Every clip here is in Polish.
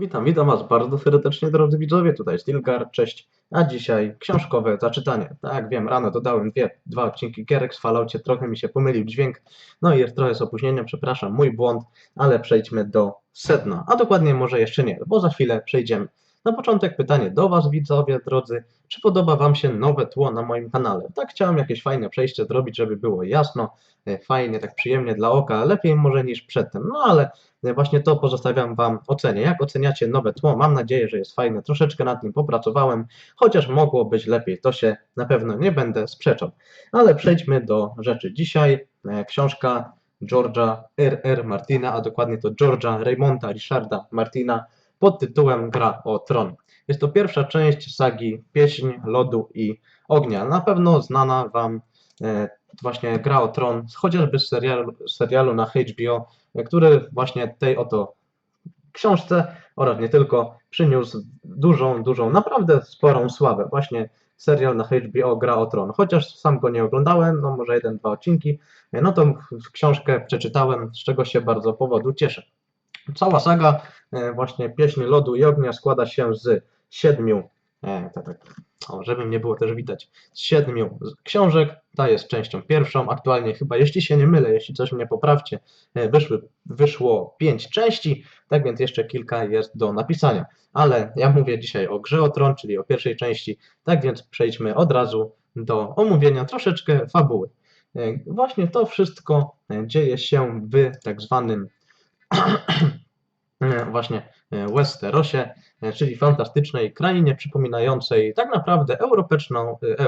Witam, witam Was bardzo serdecznie, drodzy widzowie, tutaj Stilgar, cześć. A dzisiaj książkowe zaczytanie. Tak, wiem, rano dodałem dwie, dwa odcinki gierek z Falloutie, trochę mi się pomylił dźwięk, no i jest trochę z opóźnieniem, przepraszam, mój błąd, ale przejdźmy do sedna, a dokładnie może jeszcze nie, bo za chwilę przejdziemy. Na początek pytanie do Was, widzowie, drodzy, czy podoba Wam się nowe tło na moim kanale? Tak, chciałem jakieś fajne przejście zrobić, żeby było jasno, e, fajnie, tak przyjemnie dla oka, lepiej może niż przedtem, no ale E, Właśnie to pozostawiam Wam ocenie. Jak oceniacie nowe tło? Mam nadzieję, że jest fajne. Troszeczkę nad nim popracowałem, chociaż mogło być lepiej. To się na pewno nie będę sprzeczał. Ale przejdźmy do rzeczy. Dzisiaj e, książka George'a R.R. Martina, a dokładnie to George'a Raymonda Richarda Martina pod tytułem Gra o Tron. Jest to pierwsza część sagi Pieśń Lodu i Ognia. Na pewno znana Wam e, właśnie Gra o Tron, chociażby z serialu, serialu na HBO, który właśnie tej oto książce oraz nie tylko przyniósł dużą, dużą, naprawdę sporą sławę. Właśnie serial na HBO Gra o Tron. Chociaż sam go nie oglądałem, no może jeden, dwa odcinki, no to książkę przeczytałem, z czego się bardzo powodu cieszę. Cała saga, e, właśnie Pieśń Lodu i Ognia składa się z siedmiu, e, tak, tak, o, żeby mnie było też widać, z siedmiu książek. Ta jest częścią pierwszą. Aktualnie chyba, jeśli się nie mylę, jeśli coś mnie poprawcie, e, wyszły, wyszło pięć części, tak więc jeszcze kilka jest do napisania. Ale ja mówię dzisiaj o Grze o Tron, czyli o pierwszej części, tak więc przejdźmy od razu do omówienia troszeczkę fabuły. E, Właśnie to wszystko e, dzieje się w tak zwanym e, właśnie e, Westerosie, e, czyli fantastycznej krainie przypominającej tak naprawdę europeczną, e,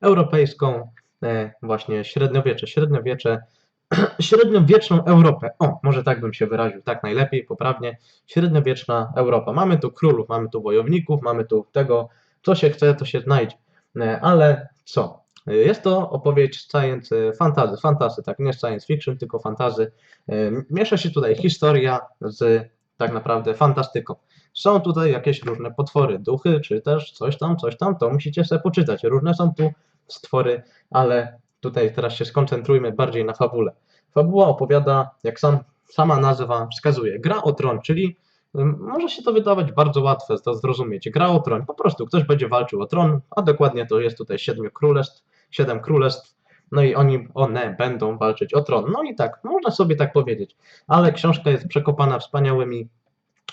europejską e, właśnie średniowiecze, średniowiecze, średniowieczną Europę. O, może tak bym się wyraził, tak najlepiej, poprawnie. Średniowieczna Europa. Mamy tu królów, mamy tu wojowników, mamy tu tego, co się chce, to się znajdzie. E, Ale co? E, Jest to opowieść science e, fantasy, fantasy, tak, nie science fiction, tylko fantasy. E, Miesza się tutaj historia z tak naprawdę fantastyką. Są tutaj jakieś różne potwory, duchy, czy też coś tam, coś tam, to musicie sobie poczytać. Różne są tu stwory, ale tutaj teraz się skoncentrujmy bardziej na fabule. Fabuła opowiada, jak sam, sama nazwa wskazuje, gra o tron, czyli ym, może się to wydawać bardzo łatwe do zrozumieć. Gra o tron, po prostu ktoś będzie walczył o tron, a dokładnie to jest tutaj siedmiu królestw, siedem królestw, no i oni, one będą walczyć o tron. No i tak, można sobie tak powiedzieć, ale książka jest przekopana wspaniałymi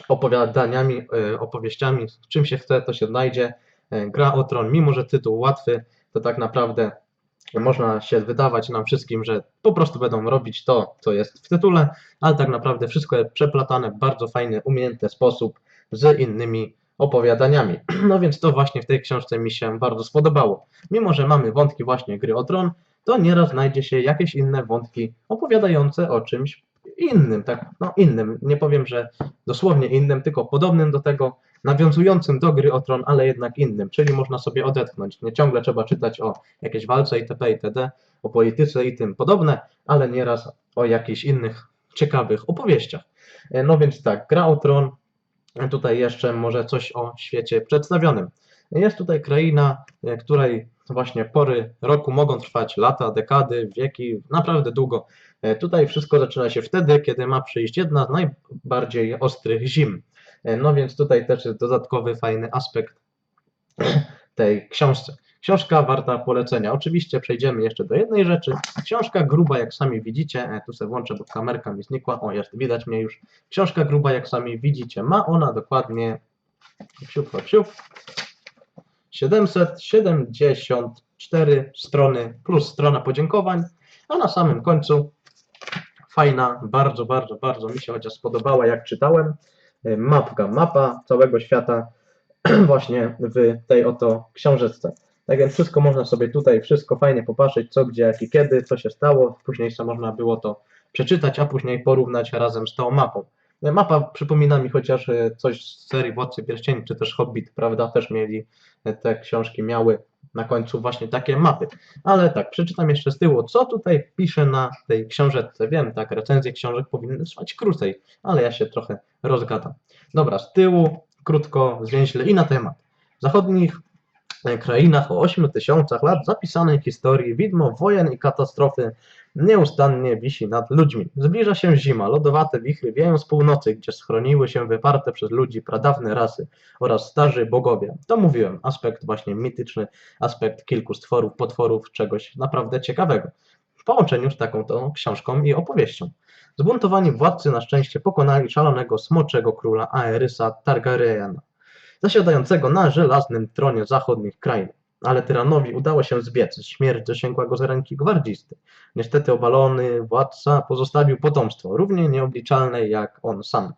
opowiadaniami, y, opowieściami, czym się chce, to się znajdzie. Y, Gra o tron, mimo że tytuł łatwy, to tak naprawdę można się wydawać nam wszystkim, że po prostu będą robić to, co jest w tytule, ale tak naprawdę wszystko jest przeplatane w bardzo fajny, umiejętny sposób z innymi opowiadaniami. No więc to właśnie w tej książce mi się bardzo spodobało. Mimo, że mamy wątki właśnie gry o tron, to nieraz znajdzie się jakieś inne wątki opowiadające o czymś innym, tak, no innym. Nie powiem, że dosłownie innym, tylko podobnym do tego, nawiązującym do gry o tron, ale jednak innym, czyli można sobie odetchnąć. Nie ciągle trzeba czytać o jakiejś walce itp. itd., o polityce i tym podobne, ale nieraz o jakichś innych ciekawych opowieściach. E, No więc tak, gra o tron, tutaj jeszcze może coś o świecie przedstawionym. Jest tutaj kraina, e, której właśnie pory roku mogą trwać lata, dekady, wieki, naprawdę długo. E, Tutaj wszystko zaczyna się wtedy, kiedy ma przyjść jedna z najbardziej ostrych zim. E, No więc tutaj też jest dodatkowy fajny aspekt tej książce. Książka warta polecenia. Oczywiście przejdziemy jeszcze do jednej rzeczy. Książka gruba, jak sami widzicie, e, tu sobie włączę, bo kamerka mi znikła. O, jest, widać mnie już. Książka gruba, jak sami widzicie, ma ona dokładnie siup, siup, 774 strony plus strona podziękowań, a na samym końcu fajna, bardzo, bardzo, bardzo mi się chociaż spodobała, jak czytałem, e, mapka, mapa całego świata właśnie w tej oto książeczce. Tak więc wszystko można sobie tutaj, wszystko fajnie popatrzeć, co, gdzie, jak i kiedy, co się stało. Później jeszcze można było to przeczytać, a później porównać razem z tą mapą. Mapa przypomina mi chociaż e, coś z serii Władcy Pierścieni, czy też Hobbit, prawda? Też mieli e, te książki, miały na końcu właśnie takie mapy. Ale tak, przeczytam jeszcze z tyłu, co tutaj pisze na tej książeczce. Wiem, tak, recenzje książek powinny trwać krócej, ale ja się trochę rozgadam. Dobra, z tyłu, krótko, zwięźle i na temat. Zachodnich krainach o 8 tysiącach lat zapisanej historii widmo wojen i katastrofy nieustannie wisi nad ludźmi. Zbliża się zima, lodowate wichry wieją z północy, gdzie schroniły się wyparte przez ludzi pradawne rasy oraz starzy bogowie. To mówiłem, aspekt właśnie mityczny, aspekt kilku stworów, potworów, czegoś naprawdę ciekawego. W połączeniu z taką tą książką i opowieścią. Zbuntowani władcy na szczęście pokonali szalonego smoczego króla Aerysa Targaryena, zasiadającego na żelaznym tronie zachodnich krain. Ale tyranowi udało się zbiec, śmierć dosięgła go z ręki gwardzisty. Niestety obalony władca pozostawił potomstwo, równie nieobliczalne jak on sam.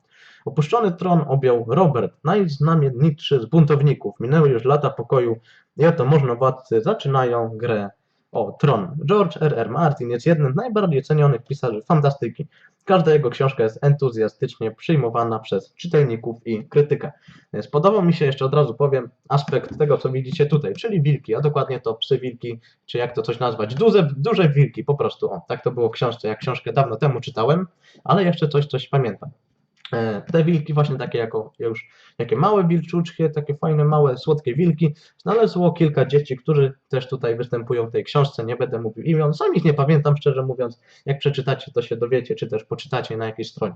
Opuszczony tron objął Robert, najznamienitszy z buntowników. Minęły już lata pokoju i oto możnowładcy zaczynają grę o tron. George R. R. Martin jest jednym z najbardziej cenionych pisarzy fantastyki. Każda jego książka jest entuzjastycznie przyjmowana przez czytelników i krytykę. Spodobał mi się jeszcze od razu powiem aspekt tego, co widzicie tutaj, czyli wilki, a dokładnie to psy wilki, czy jak to coś nazwać, duże, duże wilki, po prostu. O, tak to było w książce, jak książkę dawno temu czytałem, ale jeszcze coś, coś pamiętam. E, Te wilki właśnie takie jako już jakie małe wilczuczki, takie fajne, małe, słodkie wilki. Znalazło kilka dzieci, którzy też tutaj występują w tej książce. Nie będę mówił imion, sam ich nie pamiętam, szczerze mówiąc. Jak przeczytacie, to się dowiecie, czy też poczytacie na jakiejś stronie.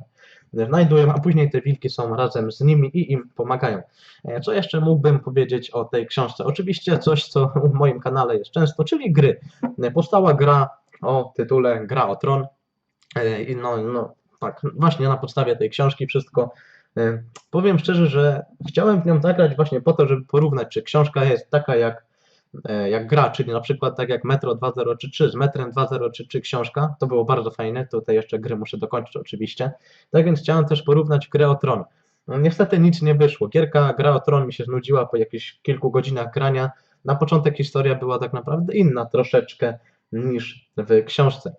Znajdują, a później te wilki są razem z nimi i im pomagają. E, Co jeszcze mógłbym powiedzieć o tej książce? Oczywiście coś, co w moim kanale jest często, czyli gry. E, Powstała gra o tytule Gra o Tron. E, no, no, tak, właśnie na podstawie tej książki wszystko. E, Powiem szczerze, że chciałem w nią zagrać właśnie po to, żeby porównać, czy książka jest taka jak, e, jak gra, czyli na przykład tak jak Metro 2033 z Metrem 2033 książka, to było bardzo fajne, tutaj jeszcze gry muszę dokończyć oczywiście. Tak więc chciałem też porównać grę o Tron. No, niestety nic nie wyszło. Gierka Gra o Tron mi się znudziła po jakichś kilku godzinach grania. Na początek historia była tak naprawdę inna troszeczkę niż w książce.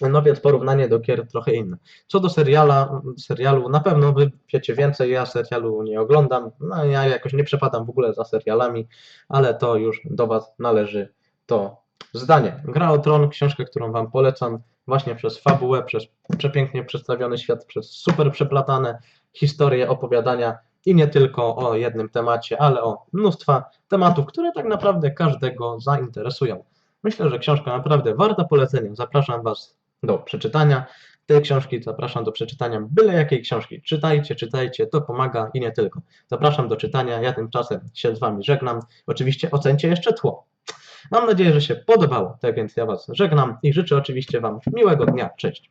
No więc porównanie do gier trochę inne. Co do seriala, serialu, na pewno wy wiecie więcej, ja serialu nie oglądam, no ja jakoś nie przepadam w ogóle za serialami, ale to już do Was należy to zdanie. Gra o Tron, książkę, którą Wam polecam, właśnie przez fabułę, przez przepięknie przedstawiony świat, przez super przeplatane historie, opowiadania i nie tylko o jednym temacie, ale o mnóstwa tematów, które tak naprawdę każdego zainteresują. Myślę, że książka naprawdę warta polecenia. Zapraszam Was do przeczytania tej książki, zapraszam do przeczytania byle jakiej książki. Czytajcie, czytajcie, to pomaga i nie tylko. Zapraszam do czytania, ja tymczasem się z Wami żegnam. Oczywiście ocencie jeszcze tło. Mam nadzieję, że się podobało, tak więc ja Was żegnam i życzę oczywiście Wam miłego dnia. Cześć!